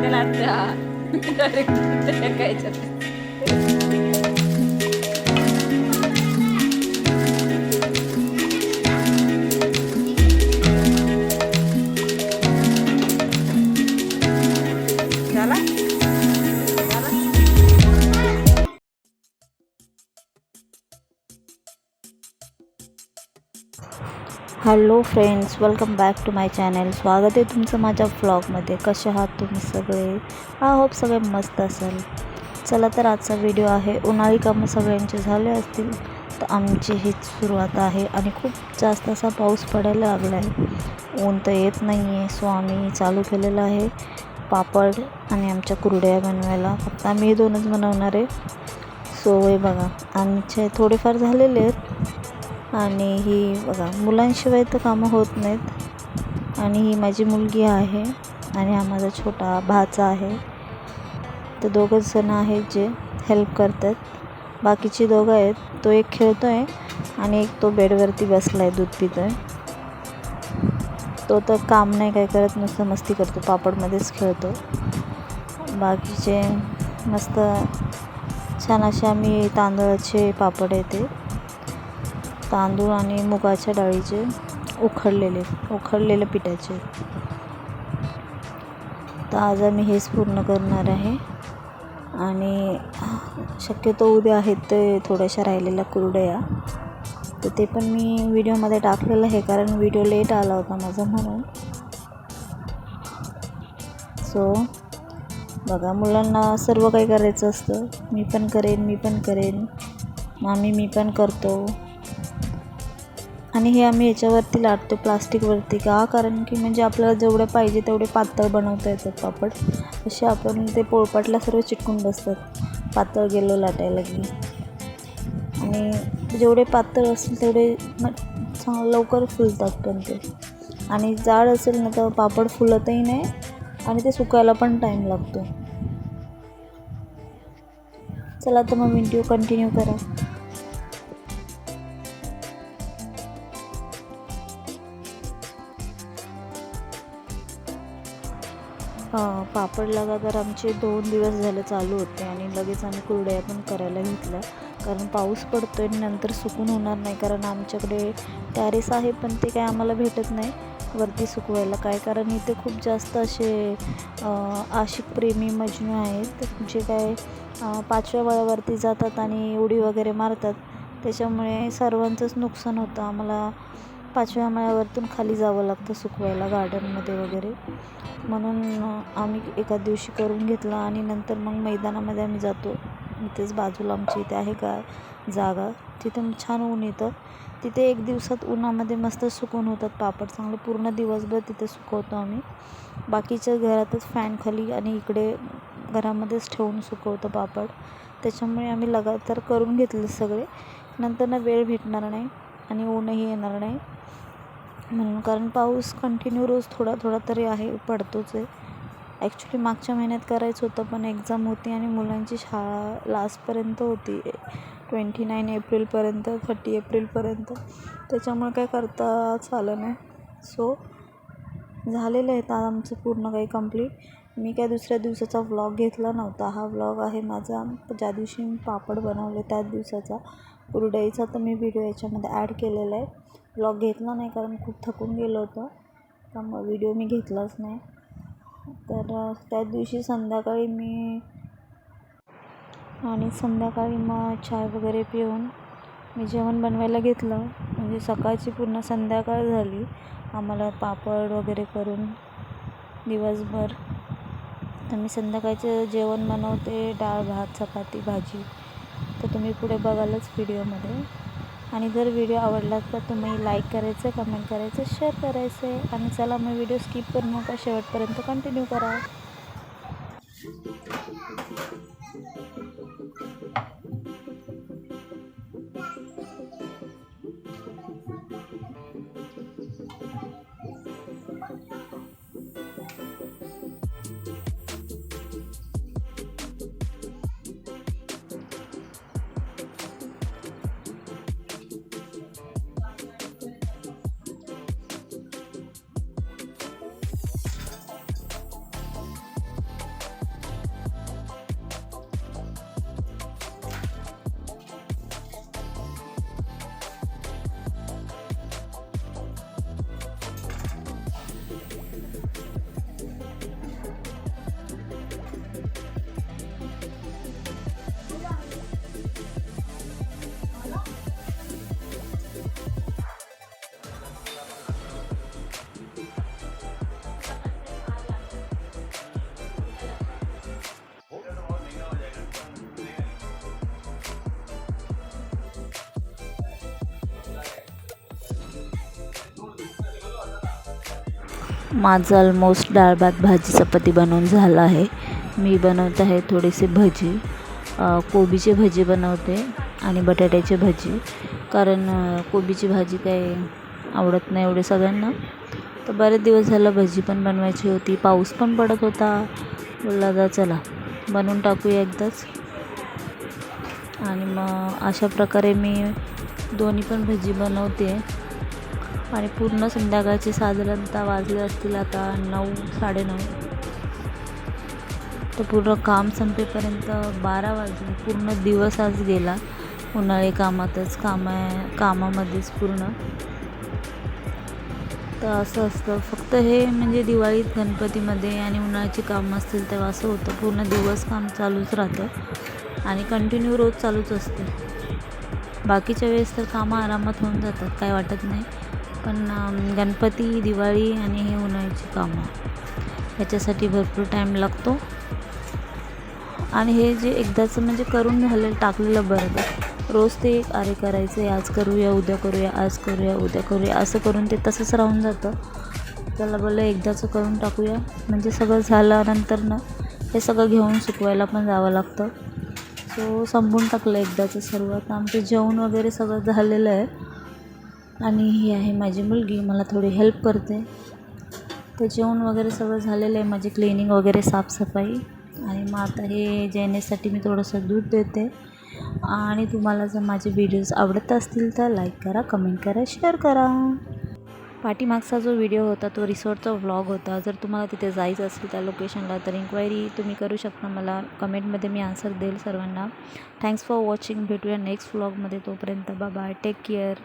पाण्याला हात डायरेक्ट टाकायच्यात झाला झाला hello friends welcome back to my channel स्वागत आहे तुमचं माझ्या व्लॉगमध्ये कसे आहात तुम्ही सगळे? आय होप सगळे मस्त असेल. चला तर आजचा व्हिडिओ आहे. उन्हाळी कामं सगळ्यांचे झाले असतील तर आमची हीच सुरुवात आहे. आणि खूप जास्त असा पाऊस पडायला लागला आहे ऊन तर येत नाही आहे सो आम्ही चालू केलेलं आहे. पापड आणि आमच्या कुरड्या बनवायला. फक्त आम्ही दोनच बनवणार आहे. सो हे बघा आमचे थोडेफार झालेले आहेत. आणि ही बघा मुलांशिवाय तर कामं होत नाहीत. आणि ही माझी मुलगी आहे आणि हा माझा छोटा भाचा आहे. तर दोघंच जण आहेत जे हेल्प करतात. बाकीचे दोघं आहेत तो एक खेळतो आहे आणि एक तो बेडवरती बसला आहे दूध पितो आहे तो तर काम नाही काय करत नुसतं मस्ती करतो पापडमध्येच खेळतो. बाकीचे मस्त छान असे आम्ही तांदळाचे पापड येते. तांदूळ आणि मुगाच्या डाळीचे उखडलेले उखडलेले पिठाचे. तर आज आम्ही हेच पूर्ण करणार आहे. आणि शक्यतो उद्या आहेत ते थोड्याशा राहिलेल्या कुरडया. तर ते पण मी व्हिडिओमध्ये टाकलेलं आहे कारण व्हिडिओ लेट आला होता माझा म्हणून. सो बघा मुलांना सर्व काही करायचं असतं. मी पण करेन मी पण करेन. मामी मी पण करतो. आणि हे आम्ही याच्यावरती लाटतो प्लास्टिकवरती का? कारण की म्हणजे आपल्याला जेवढे पाहिजे तेवढे पातळ बनवता येतात पापड. असे आपण ते पोळपाटला सर्व चिटकून बसतात. पातळ गेलो लाटायला की आणि जेवढे पातळ असेल तेवढे मग चांग लवकर फुलतात पण ते. आणि जाड असेल ना तर पापड फुलतही नाही आणि ते सुकायला पण टाईम लागतो. चला तर मग व्हिडिओ कंटिन्यू करा. पापड लगातार आमचे दोन दिवस झाले चालू होते आणि लगेच आम्ही कुरड्या पण करायला घेतल्या. कारण पाऊस पडतो आहे नंतर सुकून होणार नाही कारण आमच्याकडे टॅरेस आहे पण ते काय आम्हाला भेटत नाही. वरती सुकवायला काय? कारण इथे खूप जास्त असे आशिक प्रेमी मजनू आहेत जे काय पाचव्या वयावरती जातात आणि उडी वगैरे मारतात. त्याच्यामुळे सर्वांचंच नुकसान होतं आम्हाला. पाचव्या माळ्यावरतून खाली जावं लागतं सुकवायला गार्डनमध्ये वगैरे. म्हणून आम्ही एका दिवशी करून घेतला आणि नंतर मग मैदानामध्ये आम्ही जातो. इथेच बाजूला आमच्या इथे आहे का जागा. तिथे छान ऊन येतं. तिथे एक दिवसात उन्हामध्ये मस्त सुकून होतात पापड. चांगले पूर्ण दिवसभर तिथे सुकवतो आम्ही. बाकीच्या घरातच फॅनखाली आणि इकडे घरामध्येच ठेवून सुकवतो पापड. त्याच्यामुळे आम्ही लगातार करून घेतले सगळे. नंतर ना वेळ भेटणार नाही आणि ऊनही येणार नाही. म्हणून कारण पाऊस कंटिन्यू रोज थोडा थोडा तरी आहे पडतोच आहे. ॲक्च्युली मागच्या महिन्यात करायचं होतं पण एक्झाम होती आणि मुलांची शाळा लास्टपर्यंत होती. ट्वेंटी नाईन एप्रिलपर्यंत थर्टी एप्रिलपर्यंत त्याच्यामुळे काय करताच आलं नाही. सो झालेलं आहे आता आमचं पूर्ण काही कंप्लीट मी काय दुसऱ्या दिवसाचा व्लॉग घेतला नव्हता. हा व्लॉग आहे माझा. ज्या दिवशी मी पापड बनवले त्याच दिवसाचा. कुरडईचा तर मी व्हिडिओ याच्यामध्ये ॲड केलेला आहे. ब्लॉग घेतला नाही कारण खूप थकून गेलो होतो. त्यामुळे व्हिडिओ मी घेतलाच नाही. तर त्या त्याच दिवशी संध्याकाळी मी आणि संध्याकाळी मग चाय वगैरे पिऊन मी जेवण बनवायला घेतलं. म्हणजे सकाळची पूर्ण संध्याकाळ झाली. आम्हाला पापड वगैरे करून दिवसभर. तर मी संध्याकाळचं जेवण बनवते. डाळ भात चपाती भाजी. तर तुम्ही पुढे बघालच व्हिडिओमध्ये. आणि जर व्हिडिओ आवडला तर तुम्ही लाईक करायचं कमेंट करायचं शेअर करायचं. आहे आणि चला मग व्हिडिओ स्किप करू नका शेवटपर्यंत कंटिन्यू करा. माझं ऑलमोस्ट डाळ भात भाजी चपाती बनवून झालं आहे. मी बनवत आहे थोडेसे भजी. कोबीचे भजी बनवते आणि बटाट्याची भजी. कारण कोबीची भाजी काही आवडत नाही एवढे सगळ्यांना. तर बरेच दिवस झालं भजी पण बनवायची होती. पाऊस पण पडत होता. बोलला जा चला बनवून टाकूया एकदाच. आणि मग अशा प्रकारे मी दोन्ही पण भजी बनवते. आणि पूर्ण संध्याकाळचे साधारणतः वाजले असतील आता नऊ साडेनऊ. तर पूर्ण काम संपेपर्यंत बारा वाजले पूर्ण दिवस आज गेला. उन्हाळी कामातच कामा कामामध्येच पूर्ण. तर असं असतं. फक्त हे म्हणजे दिवाळीत गणपतीमध्ये आणि उन्हाळ्याची कामं असतील तेव्हा असं होतं. पूर्ण दिवस काम चालूच राहतं. आणि कंटिन्यू रोज चालूच असते. बाकीच्या वेळेस तर कामं आरामात होऊन जातात. काय वाटत नाही. पण गणपती दिवाळी आणि हे उन्हाळ्याची कामं. ह्याच्यासाठी भरपूर टाईम लागतो. आणि हे जे एकदाचं म्हणजे करून झालेलं टाकलेलं बरं रोज ते एक अरे करायचं आहे आज करूया उद्या करूया आज करूया उद्या करूया असं करून ते तसंच राहून जातं. त्याला बोललं एकदाचं करून टाकूया. म्हणजे सगळं झाल्यानंतर ना हे सगळं घेऊन सुकवायला पण जावं लागतं. सो संपून टाकलं एकदाचं सर्व आता आमचं जेवण वगैरे सगळं झालेलं आहे. आणि ही आहे माझी मुलगी मला थोडी हेल्प करते. तर जेवण वगैरे सगळं झालेलं आहे माझी क्लिनिंग वगैरे साफसफाई. आणि मग आता हे जेवण्यासाठी मी थोडंसं दूध देते. आणि तुम्हाला जर माझे व्हिडिओज आवडत असतील तर लाईक करा कमेंट करा शेअर करा. पाठीमागचा जो व्हिडिओ होता तो रिसॉर्टचा व्लॉग होता. जर तुम्हाला तिथे जायचं असेल त्या लोकेशनला तर इन्क्वायरी तुम्ही करू शकता. मला कमेंटमध्ये मी आन्सर देईल सर्वांना. थँक्स फॉर वॉचिंग भेटूया नेक्स्ट व्लॉगमध्ये तोपर्यंत बाय टेक केअर